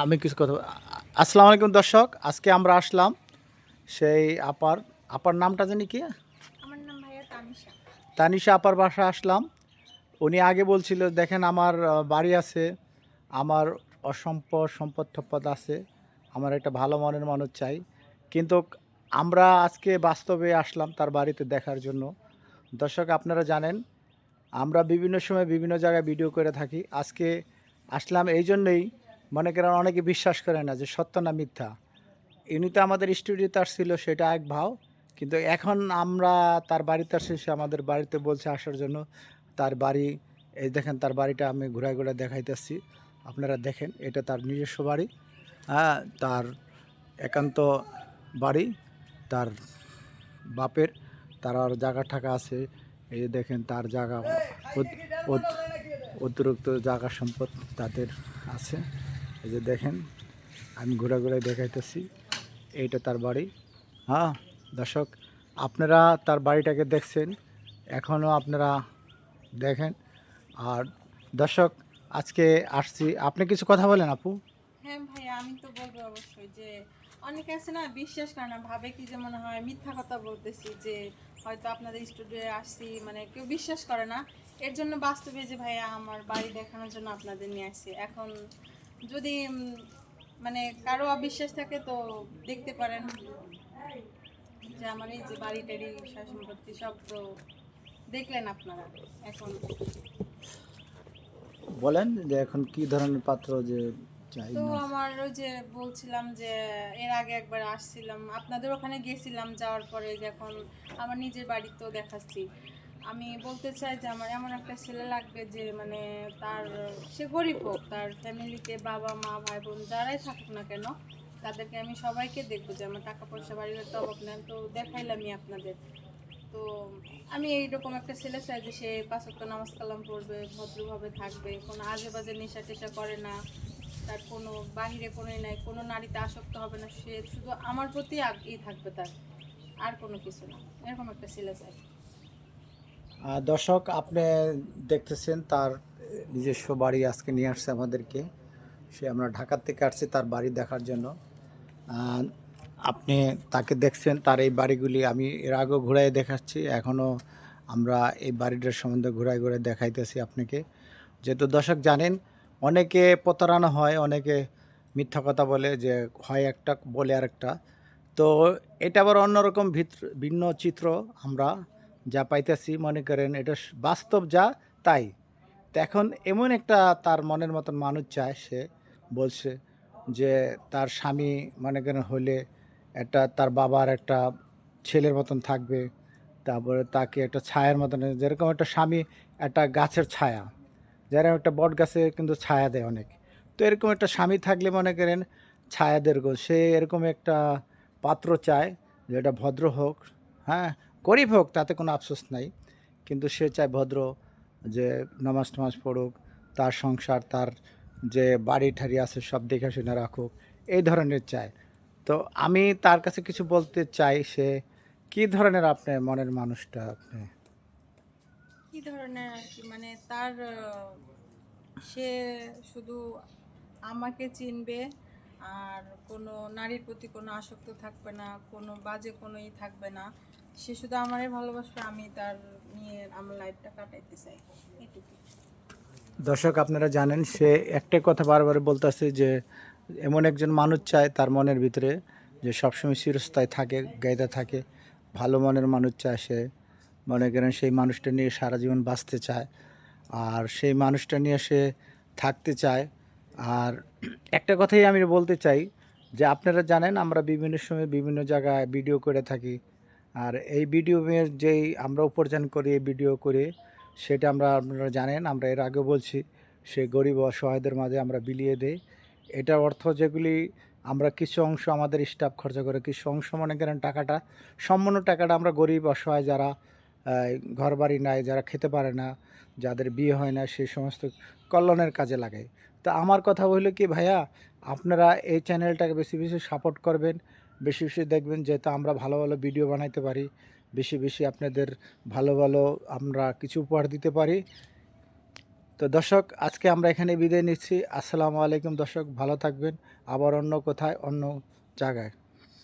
আমি কিছু কথা আসসালামু আলাইকুম দর্শক আজকে আমরা আসলাম সেই আপার আপার নামটা জানি কি? আমার নাম ভাইয়া তানিশা। তানিশা আপার বাসা আসলাম। উনি আগে বলছিল দেখেন আমার বাড়ি আছে আমার অসম্পদ সম্পদ টম্পদ আছে আমার একটা ভালো মনের মানুষ চাই। কিন্তু আমরা আজকে বাস্তবে আসলাম তার বাড়িতে দেখার জন্য। দর্শক আপনারা জানেন আমরা বিভিন্ন সময় বিভিন্ন জায়গায় ভিডিও করে থাকি। আজকে আসলাম এই জন্যই মনে করেন অনেকে বিশ্বাস করে না যে সত্য না মিথ্যা। ইনি তো আমাদের স্টুডিওতে আসছিল, সেটা এক ভাও। কিন্তু এখন আমরা তার বাড়িতে আসছি, সে আমাদের বাড়িতে বলছে আসার জন্য। তার বাড়ি, এই দেখেন তার বাড়িটা আমি ঘুরায় ঘুরায় দেখাইতেছি। আপনারা দেখেন, এটা তার নিজস্ব বাড়ি। হ্যাঁ তার একান্ত বাড়ি, তার বাপের, তার আর জায়গা ঠাকা আছে। এই দেখেন তার জায়গা, অত- অত- অতিরিক্ত জায়গা সম্পদ তাদের আছে। এই যে দেখেন আমি ঘুরে ঘুরে দেখাইতেছি এইটা তার বাড়ি। হ্যাঁ। দর্শক আপনারা তার বাড়িটাকে দেখছেন এখনও আপনারা দেখেন। আর দর্শক আজকে আসছি আপনি কিছু কথা বলেন আপু? হ্যাঁ ভাইয়া আমি তো বলব অবশ্যই যে অনেকে আছে না বিশ্বাস করে না ভাবে কি যে মনে হয় মিথ্যা কথা বলতেছি যে হয়তো আপনাদের স্টুডিওয়ে আসছি মানে কেউ বিশ্বাস করে না। এর জন্য বাস্তবে যে ভাইয়া আমার বাড়ি দেখানোর জন্য আপনাদের নিয়ে আসছি। এখন যদি মানে কারও অবিশ্বাস থাকে তো দেখতে পারেন। যে আমার এই যে বাড়ি টাড়ি সম্পত্তি সব তো দেখলেন আপনারা এখন। বলেন যে এখন কি ধরনের পাত্র যে চাই তো আমার ওই যে বলছিলাম যে এর আগে একবার আসছিলাম আপনাদের ওখানে গেছিলাম যাওয়ার পরে যখন আমার নিজের বাড়ি তো দেখাচ্ছি। আমি বলতে চাই যে আমার এমন একটা ছেলে লাগবে যে মানে তার, সে গরিব হোক, তার ফ্যামিলিতে বাবা, মা, ভাই, বোন যারাই থাকুক না কেন, তাদেরকে আমি সবাইকে দেখব যে আমার টাকা পয়সা বাড়ির তো অভাব নেই তো দেখাইলামই আপনাদের। তো আমি এইরকম একটা ছেলে চাই যে সে পাঁচক্ত নামাজ কালাম পড়বে, ভদ্রভাবে থাকবে, কোনো আজে বাজে নেশা টেশা করে না, তার কোনো বাহিরে কোনো ই নাই, কোনো নারীতে আসক্ত হবে না, সে শুধু আমার প্রতি আগেই থাকবে তার, আর কোনো কিছু না। এরকম একটা ছেলে চাই। দর্শক, আপনি দেখতেছেন তার নিজস্ব বাড়ি আজকে নিয়ে আসছে আমাদেরকে। সে আমরা ঢাকার থেকে আসছি তার বাড়ি দেখার জন্য। আপনি তাকে দেখছেন, তার এই বাড়িগুলি আমি এর আগেও ঘুরাই দেখাচ্ছি এখনও আমরা এই বাড়িটার সম্বন্ধে ঘুরাই ঘুরাই দেখাইতেছি আপনাকে। যেহেতু দর্শক জানেন, অনেকে প্রতারণা হয়, অনেকে মিথ্যা কথা বলে যে হয় একটা, বলে আরেকটা। তো এটা আবার অন্যরকম ভিন্ন চিত্র আমরা যা পাইতেছি, মনে করেন এটা বাস্তব যা, তাই। তো এখন এমন একটা তার মনের মতন মানুষ চায় সে, বলছে যে তার স্বামী মনে করেন হলে একটা তার বাবার একটা ছেলের মতন থাকবে, তারপরে তাকে একটা ছায়ার মতন, যেরকম একটা স্বামী একটা গাছের ছায়া যেরকম একটা বট গাছে কিন্তু ছায়া দেয় অনেক। তো এরকম একটা স্বামী থাকলে মনে করেন ছায়া দেয় সে এরকম একটা পাত্র চায় যেটা ভদ্র হোক হ্যাঁ গরিব হোক, তাতে কোনো আফসোস নাই। কিন্তু সে চায় ভদ্র যে নামাজ টামাজ পড়ুক, তার সংসার, তার যে বাড়ি ঠাড়ি আছে, সব দেখে শুনে রাখুক, এই ধরনের চায়। তো আমি তার কাছে কিছু বলতে চাই, সে কি ধরনের আপনার মনের মানুষটা আপনি? কি ধরনের আর কি? মানে তার সে শুধু আমাকে চিনবে আর কোনো নারীর প্রতি কোনো আসক্ত থাকবে না, কোনো বাজে কোনো ই থাকবে না। সে শুধু আমারই ভালোবাসবে, আমি তার নিয়ে আমার লাইফটা কাটাইতে চাই। এটুকু দর্শক, আপনারা জানেন, সে একটা কথা বারবার বলতেছে যে, এমন একজন মানুষ চায় তার মনের ভিতরে যে, সবসময় চিরস্থায়ী থাকে, গাইতে থাকে। ভালো মনের মানুষ চায় সে। মনে করেন সেই মানুষটা নিয়ে সারা জীবন বাঁচতে চায়। আর সেই মানুষটা নিয়ে সে থাকতে চায়। আর একটা কথাই আমি বলতে চাই যে আপনারা জানেন আমরা বিভিন্ন সময় বিভিন্ন জায়গায় ভিডিও করে থাকি। আর এই ভিডিওর যেই আমরা উপার্জন করি ভিডিও করে, সেটা আমরা আপনারা জানেন, আমরা এর আগে বলছি সে গরিব অসহায়দের মাঝে আমরা বিলিয়ে দেই। এটার অর্থ যেগুলি আমরা কিছু অংশ আমাদের স্টাফ খরচা করে, কিছু অংশ মনে করেন টাকাটা, সম্পূর্ণ টাকাটা আমরা গরিব অসহায় যারা ঘর বাড়ি নাই, যারা খেতে পারে না, যাদের বিয়ে হয় না সেই সমস্ত কল্যাণের কাজে লাগাই। তো আমার কথা হইল কি, ভাইয়া, আপনারা এই চ্যানেলটাকে বেশি বেশি সাপোর্ট করবেন, বেশি বেশি দেখবেন যেহেতু আমরা ভালো ভালো ভিডিও বানাইতে পারি, বেশি বেশি আপনাদের ভালো ভালো আমরা কিছু উপহার দিতে পারি। তো দর্শক, আজকে আমরা এখানে বিদায় নিচ্ছি। আসসালামু আলাইকুম দর্শক, ভালো থাকবেন। আবার অন্য কোথায়, অন্য জায়গায়।